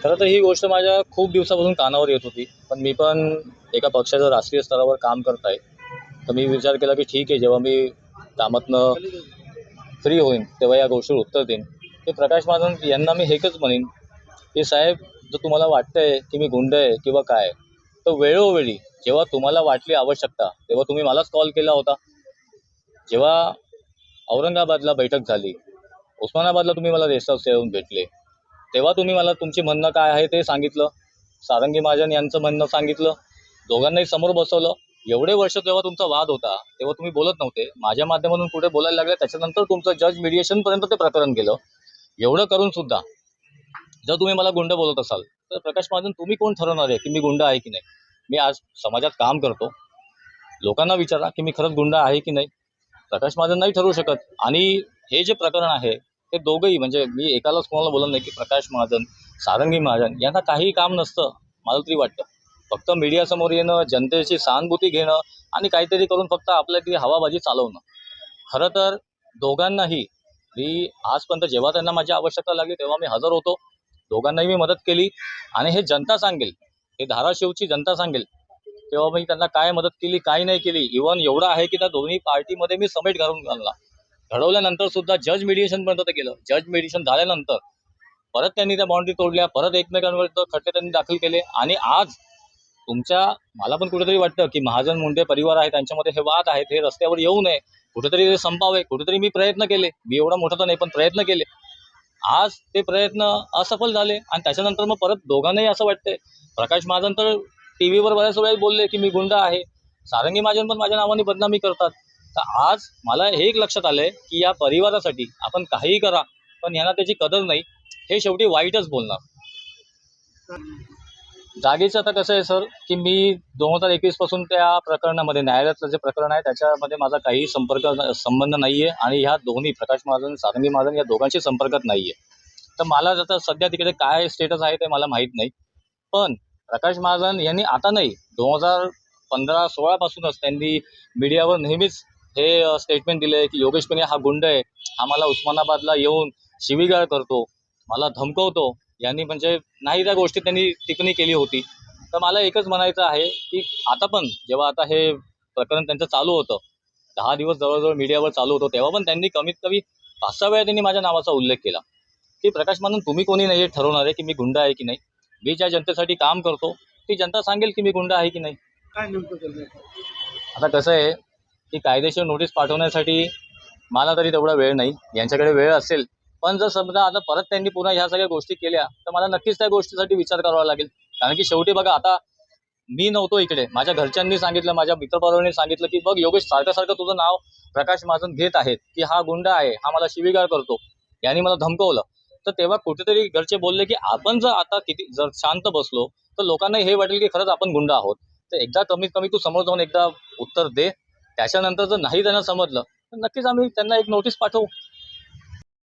खरं तर ही गोष्ट माझ्या खूप दिवसापासून कानावर येत होती. पण मी पण एका पक्षाच्या राष्ट्रीय स्तरावर काम करत आहे तर मी विचार केला की ठीक आहे जेव्हा मी कामातनं फ्री होईन तेव्हा या गोष्टीवर उत्तर देईन. ते प्रकाश महाजन यांना मी हेकच म्हणेन की साहेब जर तुम्हाला वाटतंय की मी गुंड आहे किंवा काय तर वेळोवेळी जेव्हा तुम्हाला वाटली आवश्यकता तेव्हा तुम्ही मलाच कॉल केला होता. जेव्हा औरंगाबादला बैठक झाली उस्मानाबादला तुम्ही मला रेस्ट हाऊस येऊन भेटले तेव्हा तुम्ही मला तुमची म्हणणं काय आहे ते सांगितलं. सारंगी महाजन यांचं म्हणणं सांगितलं. दोघांनाही समोर बसवलं. एवढे वर्ष जेव्हा तुमचा वाद होता तेव्हा तुम्ही बोलत नव्हते. माझ्या माध्यमातून कुठे बोलायला लागले. त्याच्यानंतर तुमचं जज मिडिएशनपर्यंत ते प्रकरण गेलं. एवढं करून सुद्धा जर तुम्ही मला गुंड बोलत असाल तर प्रकाश महाजन तुम्ही कोण ठरवणार आहे की मी गुंड आहे की नाही? मी आज समाजात काम करतो. लोकांना विचारा की मी खरंच गुंड आहे की नाही? प्रकाश महाजन नाही ठरवू शकत. आणि हे जे प्रकरण आहे ते दोघंही म्हणजे मी एकालाच कोणाला बोलत नाही की प्रकाश महाजन सारंगी महाजन यांना काहीही काम नसतं मला तरी वाटतं. फक्त मीडियासमोर येणं जनतेची सहानुभूती घेणं आणि काहीतरी करून फक्त आपल्या ती हवाबाजी चालवणं. खरं तर दोघांनाही मी आजपर्यंत जेव्हा त्यांना माझी आवश्यकता लागली तेव्हा मी हजर होतो. दोघांनाही मी मदत केली आणि हे जनता सांगेल हे धाराशिवची जनता सांगेल तेव्हा मी त्यांना काय मदत केली काय नाही केली इव्हन एवढं आहे की त्या दोन्ही पार्टीमध्ये मी समेट घालून घालला घडवल्यानंतर सुद्धा जज मिडिएशनपर्यंत ते गेलं. जज मेडिएशन झाल्यानंतर परत त्यांनी त्या बाउंड्री तोडल्या परत एकमेकांवर खटले त्यांनी दाखल केले आणि आज तुमच्या मला पण कुठेतरी वाटतं की महाजन मुंडे परिवार आहे त्यांच्यामध्ये हे वाद आहेत हे रस्त्यावर येऊ नये कुठेतरी ते संपावे कुठेतरी मी प्रयत्न केले. मी एवढा मोठा तर नाही पण प्रयत्न केले. आज ते प्रयत्न असफल झाले आणि त्याच्यानंतर मग परत दोघांनाही असं वाटतंय. प्रकाश महाजन तर टी व्हीवर बऱ्याच वेळेस बोलले की मी गुंड आहे. सारंगी महाजन पण माझ्या नावाने बदनामी करतात. तर आज मला हे एक लक्षात आलंय की या परिवारासाठी आपण काहीही करा पण यांना त्याची कदर नाही. हे शेवटी वाईटच बोलणार. जागेचं आता कसं आहे सर की मी दोन हजार एकवीसपासून त्या प्रकरणामध्ये न्यायालयातलं जे प्रकरण आहे त्याच्यामध्ये माझा काही संपर्क संबंध नाही आहे आणि ह्या दोन्ही प्रकाश महाजन सारंगी महाजन या दोघांशी संपर्कात नाही आहे तर मला आता सध्या तिकडे काय स्टेटस आहे ते मला माहीत नाही. पण प्रकाश महाजन यांनी आता नाही दोन हजार पंधरा सोळापासूनच त्यांनी मीडियावर नेहमीच हे स्टेटमेंट दिले की योगेश पेने हा गुंड आहे. हा मला उस्मानाबादला येऊन शिवीगाळ करतो. मला धमकवतो. यांनी म्हणजे नाही त्या गोष्टी त्यांनी टिप्पणी केली होती. तर मला एकच म्हणायचं आहे की आता पण जेव्हा आता हे प्रकरण त्यांचं चालू होतं दहा दिवस जवळजवळ मीडियावर चालू होतं तेव्हा पण त्यांनी कमीत कमी पाच सहा वेळा त्यांनी माझ्या नावाचा उल्लेख केला. की प्रकाश मानून तुम्ही कोणी नाही हे ठरवणार आहे की मी गुंड आहे की नाही. मी ज्या जनतेसाठी काम करतो ती जनता सांगेल की मी गुंड आहे की नाही. काय नेमकं आता कसं आहे की कायदेशीर नोटीस पाठवण्यासाठी मला तरी तेवढा वेळ नाही. यांच्याकडे वेळ असेल. पण जर समजा आता परत त्यांनी पुन्हा ह्या सगळ्या गोष्टी केल्या तर मला नक्कीच त्या गोष्टीसाठी विचार करावा लागेल. कारण की शेवटी बघा आता मी नव्हतो इकडे. माझ्या घरच्यांनी सांगितलं माझ्या मित्रपर्वांनी सांगितलं की बघ योगेश सारखं सारखं तुझं नाव प्रकाश महाजन घेत आहेत की हा गुंड आहे हा मला शिवीगाळ करतो. यांनी मला धमकवलं. तर तेव्हा कुठेतरी घरचे बोलले की आपण जर आता किती जर शांत बसलो तर लोकांना हे वाटेल की खरंच आपण गुंड आहोत. तर एकदा कमीत कमी तू समोर जाऊन एकदा उत्तर दे त्याच्यानंतर जर नाही त्यांना समजलं तर नक्कीच आम्ही त्यांना एक नोटीस पाठवू.